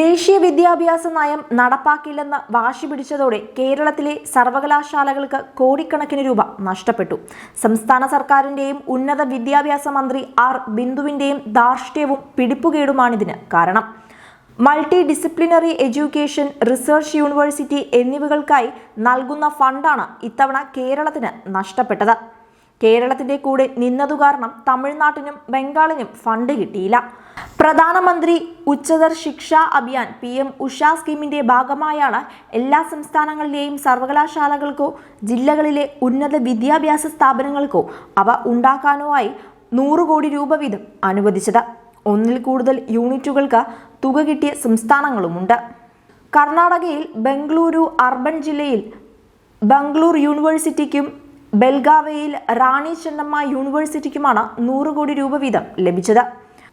ദേശീയ വിദ്യാഭ്യാസ നയം നടപ്പാക്കില്ലെന്ന് വാശി പിടിച്ചതോടെ കേരളത്തിലെ സർവകലാശാലകൾക്ക് കോടിക്കണക്കിന് രൂപ നഷ്ടപ്പെട്ടു. സംസ്ഥാന സർക്കാരിന്റെയും ഉന്നത വിദ്യാഭ്യാസ മന്ത്രി ആർ ബിന്ദുവിന്റെയും ധാർഷ്ട്യവും പിടിപ്പുകേടുമാണിതിന് കാരണം. Multi disciplinary education research university എന്നിവകൾക്കായി നൽകുന്ന ഫണ്ടാണ് ഇത്തവണ കേരളത്തിന് നഷ്ടപ്പെട്ടത്. കേരളത്തിന്റെ കൂടെ നിന്നതു കാരണം തമിഴ്നാട്ടിനും ബംഗാളിനും ഫണ്ട് കിട്ടിയില്ല. പ്രധാനമന്ത്രി ഉച്ചതർ ശിക്ഷാ അഭിയാൻ പി എം ഉഷ സ്കീമിന്റെ ഭാഗമായാണ് എല്ലാ സംസ്ഥാനങ്ങളിലെയും സർവകലാശാലകൾക്കോ ജില്ലകളിലെ ഉന്നത വിദ്യാഭ്യാസ സ്ഥാപനങ്ങൾക്കോ അവ ഉണ്ടാക്കാനോ ആയി നൂറ് കോടി രൂപ വീതം അനുവദിച്ചത്. ഒന്നിൽ കൂടുതൽ യൂണിറ്റുകൾക്ക് തുക കിട്ടിയ സംസ്ഥാനങ്ങളുമുണ്ട്. കർണാടകയിൽ ബംഗളൂരു അർബൻ ജില്ലയിൽ ബംഗളൂർ യൂണിവേഴ്സിറ്റിക്കും ബെൽഗാവയിൽ റാണി ചെന്നമ്മ യൂണിവേഴ്സിറ്റിക്കുമാണ് നൂറ് കോടി രൂപ വീതം ലഭിച്ചത്.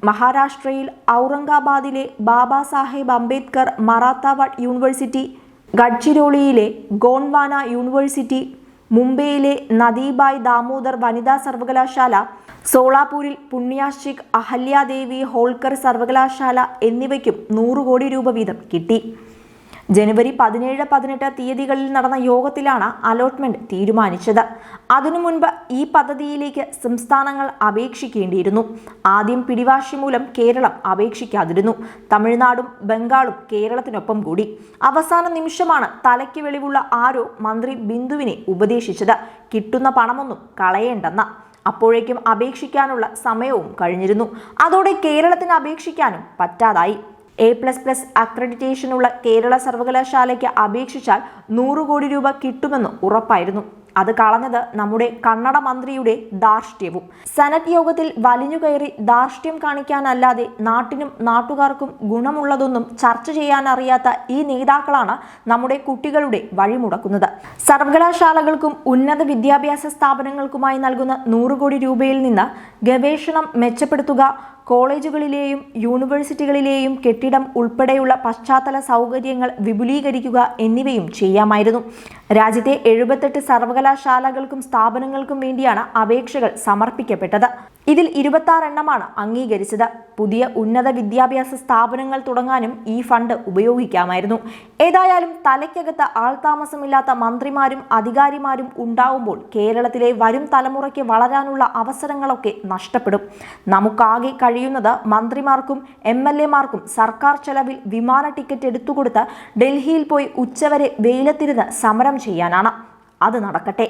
മഹാരാഷ്ട്രയിൽ ഔറംഗാബാദിലെ ബാബാ സാഹേബ് അംബേദ്കർ മറാത്താവാഡ് യൂണിവേഴ്സിറ്റി ഗഡ്ചിരോളിയിലെ ഗോൺവാന യൂണിവേഴ്സിറ്റി മുംബൈയിലെ നദീബായ് ദാമോദർ വനിതാ സർവകലാശാല സോളാപൂരിൽ പുണ്യാശ്ചിക് അഹല്യാദേവി ഹോൾക്കർ സർവകലാശാല എന്നിവയ്ക്കും നൂറ് കോടി രൂപ വീതം കിട്ടി. ജനുവരി പതിനേഴ് പതിനെട്ട് തീയതികളിൽ നടന്ന യോഗത്തിലാണ് അലോട്ട്മെന്റ് തീരുമാനിച്ചത്. അതിനു മുൻപ് ഈ പദ്ധതിയിലേക്ക് സംസ്ഥാനങ്ങൾ അപേക്ഷിക്കേണ്ടിയിരുന്നു. ആദ്യം പിടിവാശി മൂലം കേരളം അപേക്ഷിക്കാതിരുന്നു. തമിഴ്നാടും ബംഗാളും കേരളത്തിനൊപ്പം കൂടി. അവസാന നിമിഷമാണ് തലയ്ക്ക് വെളിവുള്ള ആരോ മന്ത്രി ബിന്ദുവിനെ ഉപദേശിച്ചത്. കിട്ടുന്ന പണമൊന്നും കളയേണ്ടെന്ന. അപ്പോഴേക്കും അപേക്ഷിക്കാനുള്ള സമയവും കഴിഞ്ഞിരുന്നു. അതോടെ കേരളത്തിന് അപേക്ഷിക്കാനും പറ്റാതായി. എ പ്ലസ് പ്ലസ് അക്രഡിറ്റേഷനുള്ള കേരള സർവകലാശാലയ്ക്ക് അപേക്ഷിച്ചാൽ നൂറ് കോടി രൂപ കിട്ടുമെന്ന് ഉറപ്പായിരുന്നു. അത് കളഞ്ഞത് നമ്മുടെ കന്നഡ മന്ത്രിയുടെ ധാർഷ്ട്യവും. സെനറ്റ് യോഗത്തിൽ വലിഞ്ഞുകയറി ധാർഷ്ട്യം കാണിക്കാനല്ലാതെ നാട്ടിനും നാട്ടുകാർക്കും ഗുണമുള്ളതൊന്നും ചർച്ച ചെയ്യാനറിയാത്ത ഈ നേതാക്കളാണ് നമ്മുടെ കുട്ടികളുടെ വഴിമുടക്കുന്നത്. സർവകലാശാലകൾക്കും ഉന്നത വിദ്യാഭ്യാസ സ്ഥാപനങ്ങൾക്കുമായി നൽകുന്ന നൂറ് കോടി രൂപയിൽ നിന്ന് ഗവേഷണം മെച്ചപ്പെടുത്തുക കോളേജുകളിലെയും യൂണിവേഴ്സിറ്റികളിലെയും കെട്ടിടം ഉൾപ്പെടെയുള്ള പശ്ചാത്തല സൗകര്യങ്ങൾ വിപുലീകരിക്കുക എന്നിവയും ചെയ്യാമായിരുന്നു. രാജ്യത്തെ എഴുപത്തെട്ട് സർവകലാശാലകൾക്കും സ്ഥാപനങ്ങൾക്കും വേണ്ടിയാണ് അപേക്ഷകൾ സമർപ്പിക്കപ്പെട്ടത്. ഇതിൽ ഇരുപത്തി എണ്ണമാണ് അംഗീകരിച്ചത്. പുതിയ ഉന്നത വിദ്യാഭ്യാസ സ്ഥാപനങ്ങൾ തുടങ്ങാനും ഈ ഫണ്ട് ഉപയോഗിക്കാമായിരുന്നു. ഏതായാലും തലയ്ക്കകത്ത് ആൾതാമസമില്ലാത്ത മന്ത്രിമാരും അധികാരിമാരും ഉണ്ടാവുമ്പോൾ കേരളത്തിലെ വരും തലമുറയ്ക്ക് വളരാനുള്ള അവസരങ്ങളൊക്കെ നഷ്ടപ്പെടും. നമുക്കാകെ കഴിയുന്നത് മന്ത്രിമാർക്കും എം എൽ എമാർക്കും സർക്കാർ ചെലവിൽ വിമാന ടിക്കറ്റ് എടുത്തുകൊടുത്ത് ഡൽഹിയിൽ പോയി ഉച്ചവരെ വെയിലത്തിരുന്ന് സമരം ചെയ്യാനാണ്. അത് നടക്കട്ടെ.